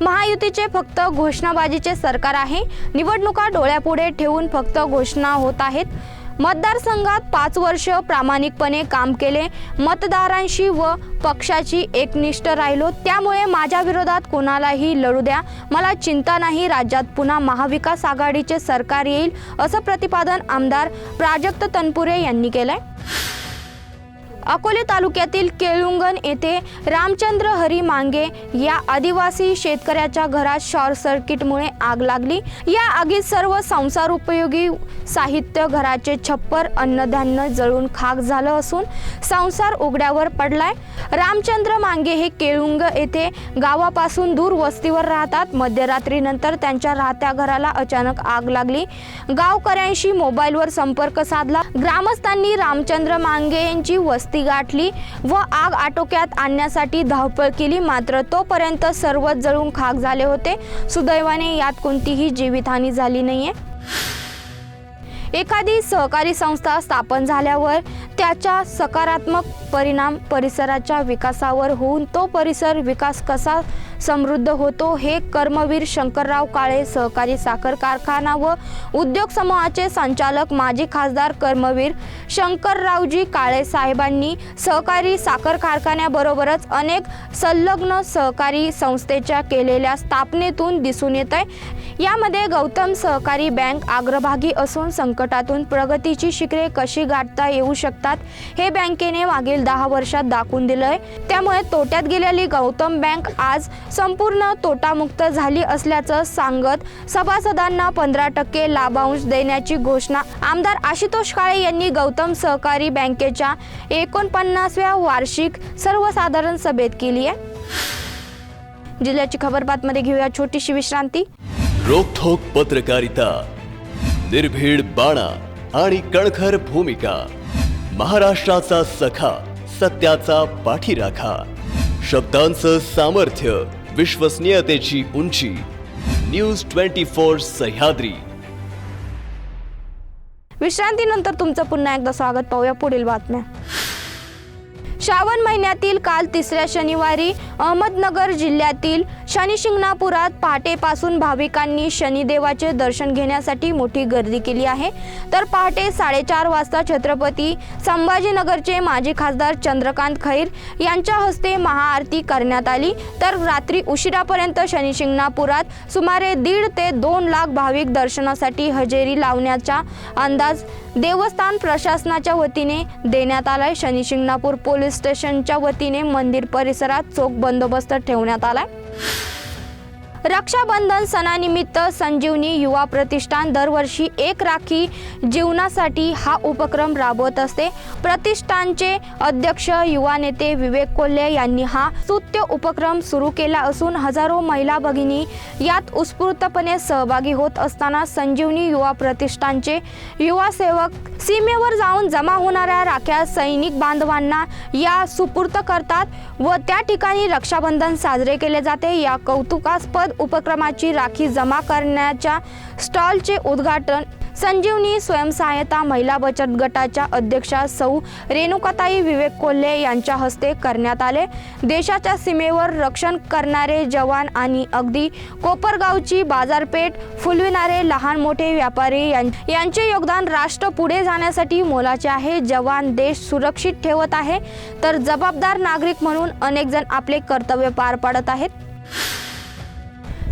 महायुतीचे फक्त घोषणाबाजीचे सरकार आहे. निवडणुका डोळ्यापुढे ठेवून फक्त घोषणा होत आहेत. मतदारसंघात पाच वर्ष प्रामाणिकपणे काम केले. मतदारांशी व पक्षाची एकनिष्ठ राहिलो. त्यामुळे माझ्या विरोधात कोणालाही लढू द्या. मला चिंता नाही. राज्यात पुन्हा महाविकास आघाडीचे सरकार येईल असं प्रतिपादन आमदार प्राजक्त तनपुरे यांनी केलंय. अकोले तालुक्यातील केळुंगण येथे रामचंद्र हरी मांगे या आदिवासी शेतकऱ्याच्या घरात शॉर्ट सर्किटमुळे आग लागली. या आगीत सर्व संसार उपयोगी साहित्य घराचे छप्पर अन्नधान्य जळून खाक झालं असून संसार उघड्यावर पडलाय. रामचंद्र मांगे हे केळुंग येथे गावापासून दूर वस्तीवर राहतात. मध्यरात्रीनंतर त्यांच्या राहत्या घराला अचानक आग लागली. गावकऱ्यांशी मोबाईलवर संपर्क साधला. ग्रामस्थांनी रामचंद्र मांगे यांची वस्ती गाठली व आग आटोक्यात आणण्यासाठी धावपळ केली. मात्र तोपर्यंत सर्वच जळून खाक झाले होते. सुदैवाने यात कोणतीही जीवितहानी झाली नाहीये. एखादी सहकारी संस्था स्थापन झाल्यावर त्याचा सकारात्मक परिणाम परिसराच्या विकासावर होऊन तो परिसर विकास कसा समृद्ध होतो हे कर्मवीर शंकरराव काळे सहकारी साखर कारखाना व उद्योग समूहाचे संचालक माजी खासदार कर्मवीर शंकररावजी काळे साहेबांनी सहकारी साखर कारखान्याबरोबरच अनेक संलग्न सहकारी संस्थेच्या केलेल्या स्थापनेतून दिसून येत आहे यामध्ये गौतम सहकारी बँक अग्रभागी असून संकटातून प्रगतीची शिखरे कशी गाठता येऊ शकतात हे बँकेने मागील दहा वर्षात दाखवून दिलंय. त्यामुळे तोट्यात गेलेली गौतम बँक आज संपूर्ण तोटामुक्त झाली असल्याचं सांगत सभासदांना पंधरा टक्के लाभांश देण्याची घोषणा. आमदार आशुतोष काळे यांनी गौतम सहकारी बँकेच्या एकोणपन्नासव्या वार्षिक सर्वसाधारण सभेत केली आहे. जिल्ह्याची खबर बातमध्ये घेऊया छोटीशी विश्रांती. रोखोक पत्रकारिता निर्भीड बाणा आणि कणखर भूमिका महाराष्ट्राचा सखा सत्याचा पाठीराखा शब्दांचं सामर्थ्य विश्वसनीयतेची उंची. News twenty four Sahyadri. विश्रांतीनंतर तुमचं पुन्हा एकदा स्वागत. पाहूया पुढील बातम्या. श्रावण महिन्यातील काल तिसऱ्या शनिवारी अहमदनगर जिल्ह्यातील शनिशिंगणापुरात पहाटेपासून भाविकांनी शनिदेवाचे दर्शन घेण्यासाठी मोठी गर्दी केली आहे. तर पहाटे साडेचार वाजता छत्रपती संभाजीनगरचे माजी खासदार चंद्रकांत खैर यांच्या हस्ते महाआरती करण्यात आली. तर रात्री उशिरापर्यंत शनिशिंगणापुरात सुमारे दीड ते दोन लाख भाविक दर्शनासाठी हजेरी लावण्याचा अंदाज देवस्थान प्रशासनाच्या वतीने देण्यात आलाय. शनिशिंगणापूर पोलीस स्टेशनच्या वतीने मंदिर परिसरात चोख बंदोबस्त ठेवण्यात आलाय. रक्षाबंधन सणानिमित्त संजीवनी युवा प्रतिष्ठान दरवर्षी एक राखी जीवनासाठी हा उपक्रम राबवत असते. प्रतिष्ठानचे अध्यक्ष युवा नेते विवेक कोल्हे यांनी हा स्तुत्य उपक्रम सुरू केला असून हजारो महिला भगिनी यात उत्स्फूर्तपणे सहभागी होत असताना संजीवनी युवा प्रतिष्ठानचे युवा सेवक सीमेवर जाऊन जमा होणाऱ्या राख्या सैनिक बांधवांना या सुपूर्त करतात व त्या ठिकाणी रक्षाबंधन साजरे केले जाते. या कौतुकास्पद उपक्रमाची राखी जमा करण्याच्या स्टॉलचे उद्घाटन संजीवनी स्वयंसहायता महिला बचत गटाच्या अध्यक्षा सौ रेणुकाताई विवेक कोल्हे यांच्या हस्ते करण्यात आले. देशाच्या सीमेवर रक्षण करणारे जवान आणि अगदी कोपरगावची बाजारपेठ फुलविणारे लहान मोठे व्यापारी यां- यांचे योगदान राष्ट्र पुढे जाण्यासाठी मोलाचे आहे. जवान देश सुरक्षित ठेवत आहे. तर जबाबदार नागरिक म्हणून अनेकजण आपले कर्तव्य पार पाडत आहेत.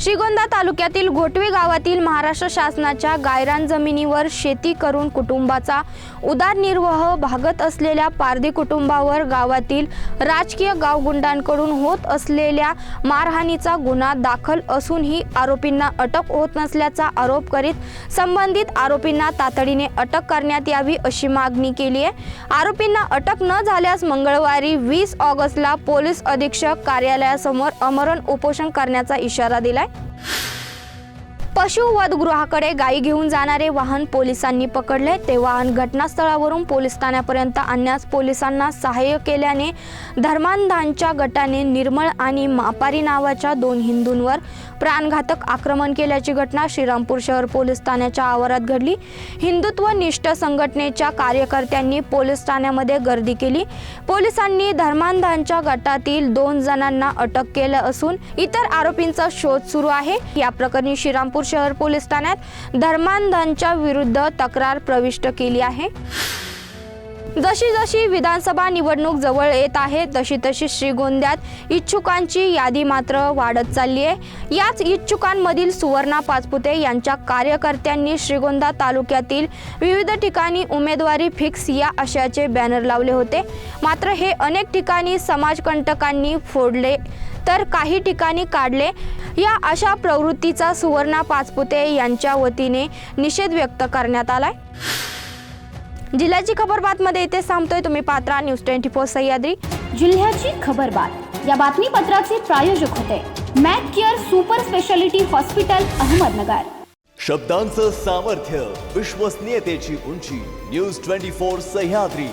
श्रीगोंदा तालुक्यातील घोटवे गावातील महाराष्ट्र शासनाच्या गायरान जमिनीवर शेती करून कुटुंबाचा उदारनिर्वाह भागत असलेल्या पारधी कुटुंबावर गावातील राजकीय गावगुंडांकडून होत असलेल्या मारहाणीचा गुन्हा दाखल असूनही आरोपींना अटक होत नसल्याचा आरोप करीत संबंधित आरोपींना तातडीने अटक करण्यात यावी अशी मागणी केली आहे. आरोपींना अटक न झाल्यास मंगळवारी वीस ऑगस्टला पोलीस अधीक्षक कार्यालयासमोर अमरण उपोषण करण्याचा इशारा दिलाय. पशुवधगृहाकडे गायी घेऊन जाणारे वाहन पोलिसांनी पकडले. ते वाहन घटनास्थळावरून पोलीस ठाण्यापर्यंत आणण्यास पोलिसांना सहाय्य केल्याने धर्मांधांच्या गटाने निर्मळ आणि मापारी नावाच्या दोन हिंदूंवर प्राणघातक आक्रमण केल्याची घटना श्रीरामपूर शहर पोलीस ठाण्याच्या आवारात घडली. हिंदुत्व निष्ठ संघटनेच्या कार्यकर्त्यांनी पोलीस ठाण्यामध्ये गर्दी केली. पोलिसांनी धर्मांधांच्या गटातील दोन जणांना अटक केलं असून इतर आरोपींचा शोध सुरू आहे. या प्रकरणी श्रीरामपूर शहर पोलीस ठाण्यात धर्मांधांच्या विरुद्ध तक्रार प्रविष्ट केली आहे. जशी जशी विधानसभा निवडणूक जवळ येत आहे तशी तशी श्रीगोंद्यात इच्छुकांची यादी मात्र वाढत चालली आहे. याच इच्छुकांमधील सुवर्णा पाचपुते यांच्या कार्यकर्त्यांनी श्रीगोंदा तालुक्यातील विविध ठिकाणी उमेदवारी फिक्स या आशयाचे बॅनर लावले होते. मात्र हे अनेक ठिकाणी समाजकंटकांनी फोडले तर काही ठिकाणी काढले. या अशा प्रवृत्तीचा सुवर्णा पाचपुते यांच्या वतीने निषेध व्यक्त करण्यात आलाय. जिल्ह्याची खबर बातमध्ये इथे थांबतोय. तुम्ही Patra news twenty four Sahyadri. जिल्ह्याची खबर बात. या बातमीपत्राचे प्रायोजक होते. Mac care super speciality hospital Ahmednagar. शब्दांचं सामर्थ्य विश्वसनीयतेची उंची न्यूज ट्वेंटी फोर सह्याद्री.